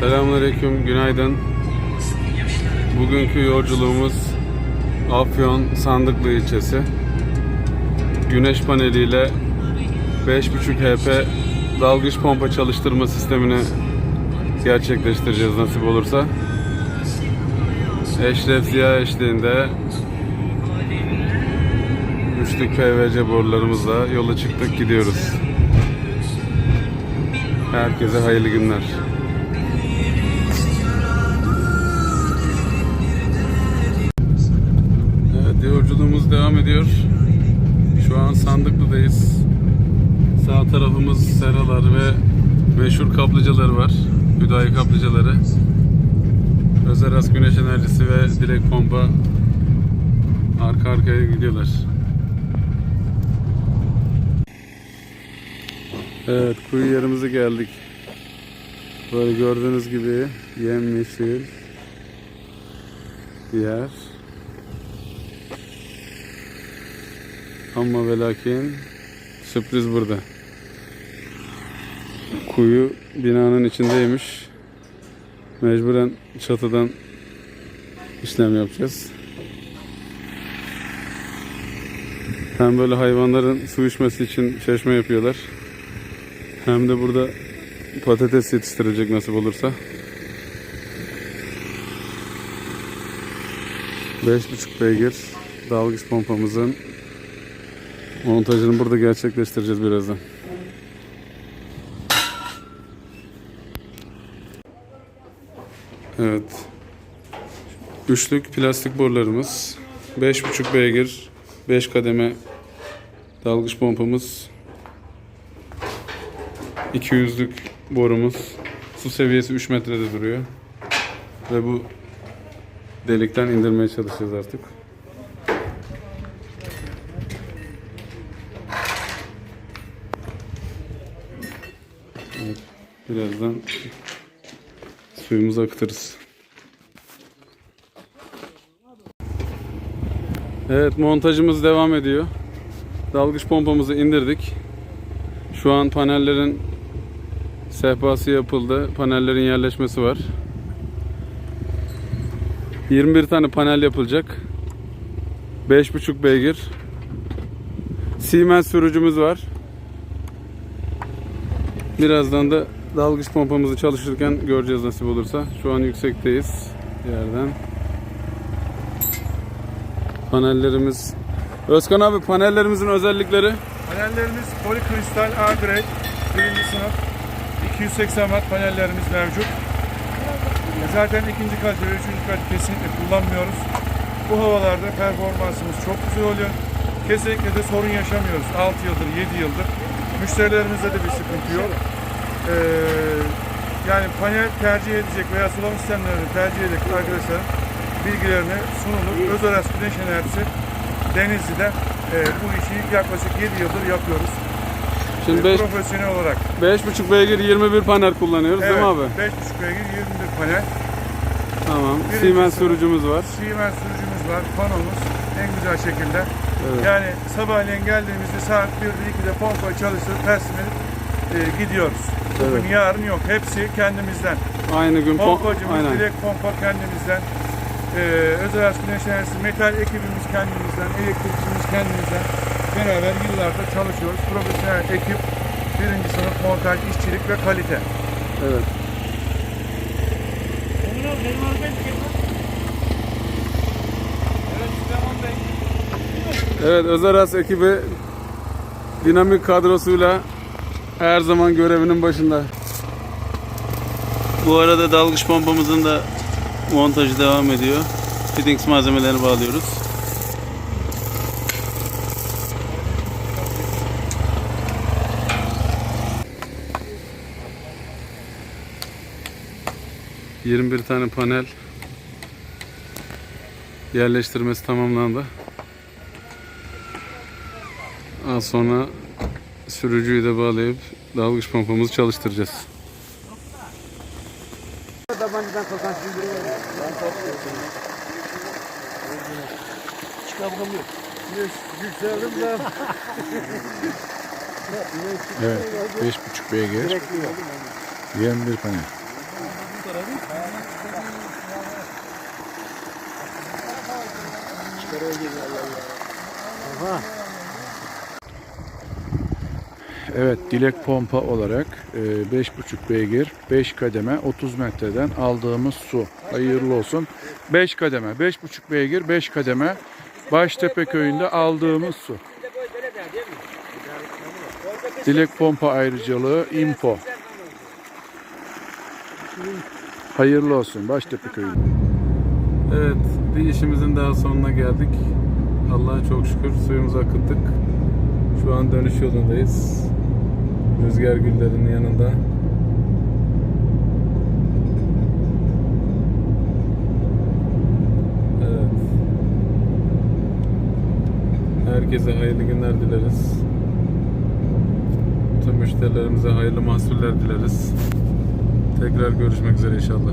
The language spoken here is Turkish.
Selamünaleyküm, günaydın. Bugünkü yolculuğumuz Afyon Sandıklı ilçesi. Güneş paneliyle 5.5 HP dalgıç pompa çalıştırma sistemini gerçekleştireceğiz nasip olursa. Eşref Ziya eşliğinde üçlük PVC borularımızla yola çıktık gidiyoruz. Herkese hayırlı günler. Yolculuğumuz devam ediyor. Şu an Sandıklı'dayız. Sağ tarafımız seralar ve meşhur kaplıcaları var. Hüdayi kaplıcaları. Özeras Güneş Enerjisi ve Dilek Pompa arka arkaya gidiyorlar. Evet kuyu yerimize geldik. Böyle gördüğünüz gibi yemyeşil bir yer. Ama ve sürpriz burada. Kuyu binanın içindeymiş. Mecburen çatıdan işlem yapacağız. Hem böyle hayvanların su içmesi için çeşme yapıyorlar. Hem de burada patates yetiştirecek nasip olursa. 5.5 beygir dalgıç pompamızın montajını burada gerçekleştireceğiz birazdan. Evet. Üçlük plastik borularımız. 5.5 beygir 5 kademe dalgıç pompamız 200'lük borumuz. Su seviyesi 3 metrede duruyor. Ve bu delikten indirmeye çalışacağız artık. Evet, birazdan suyumuzu akıtırız. Evet montajımız devam ediyor. Dalgıç pompamızı indirdik. Şu an panellerin sehpası yapıldı. Panellerin yerleşmesi var. 21 tane panel yapılacak. 5.5 beygir. Siemens sürücümüz var. Birazdan da dalgıç pompamızı çalışırken göreceğiz nasip olursa. Şu an yüksekteyiz yerden. Panellerimiz Özkan abi panellerimizin özellikleri Panellerimiz polikristal A grade birinci sınıf 280 watt panellerimiz mevcut. Zaten ikinci kalite ve üçüncü kalite kesinlikle kullanmıyoruz. Bu havalarda performansımız çok güzel oluyor. Kesinlikle de sorun yaşamıyoruz 6 yıldır 7 yıldır. Müşterilerimizde de bir sıkıntı yok. Ee, yani panel tercih edecek veya sulama sistemlerini tercih edecek arkadaşların bilgilerini sunulur. Özaras Güneş Enerjisi Denizli'de e, bu işi yaklaşık 7 yıldır yapıyoruz. Şimdi E, 5 Profesyonel olarak. 5.5 beygir 21 panel kullanıyoruz değil mi abi? 5.5 beygir 21 panel. Tamam. Birinci Siemens sürücümüz var. Siemens sürücümüz var. Panomuz en güzel şekilde. Evet. Yani sabahleyin geldiğimizde saat 1'de 2'de pompayı çalıştırıp teslim edip e, gidiyoruz. Bugün Evet. yarın yok. Hepsi kendimizden. Aynı gün pom- Pompacımız, aynen. direkt pompa kendimizden. E, özel güneş enerjisi, metal ekibimiz kendimizden, elektrikçimiz kendimizden. Beraber yıllardır çalışıyoruz. Profesyonel ekip, birinci sınıf montaj, işçilik ve kalite. Evet. Evet Özaras ekibi dinamik kadrosuyla her zaman görevinin başında. Bu arada dalgıç pompamızın da montajı devam ediyor. Fittings malzemelerini bağlıyoruz. ...21 tane panel... ...yerleştirmesi tamamlandı. Az sonra... ...sürücüyü de bağlayıp... ...dalgıç pompamızı çalıştıracağız. Tabancadan. Ben yok. Yükseldim de. Evet. 5.5 beygir. 21 panel. Evet, dilek pompa olarak e, 5,5 beygir, 5 kademe, 30 metreden aldığımız su. Hayırlı olsun. 5 kademe, 5,5 beygir, 5 kademe. Baştepe köyünde aldığımız su. Dilek pompa ayrıcalığı info. Hayırlı olsun Baştepe köyünde. Evet, bir işimizin daha sonuna geldik. Allah'a çok şükür suyumuzu akıttık. Şu an dönüş yolundayız. Rüzgar güllerinin yanında. Evet. Herkese hayırlı günler dileriz. Tüm müşterilerimize hayırlı mahsuller dileriz. Tekrar görüşmek üzere inşallah.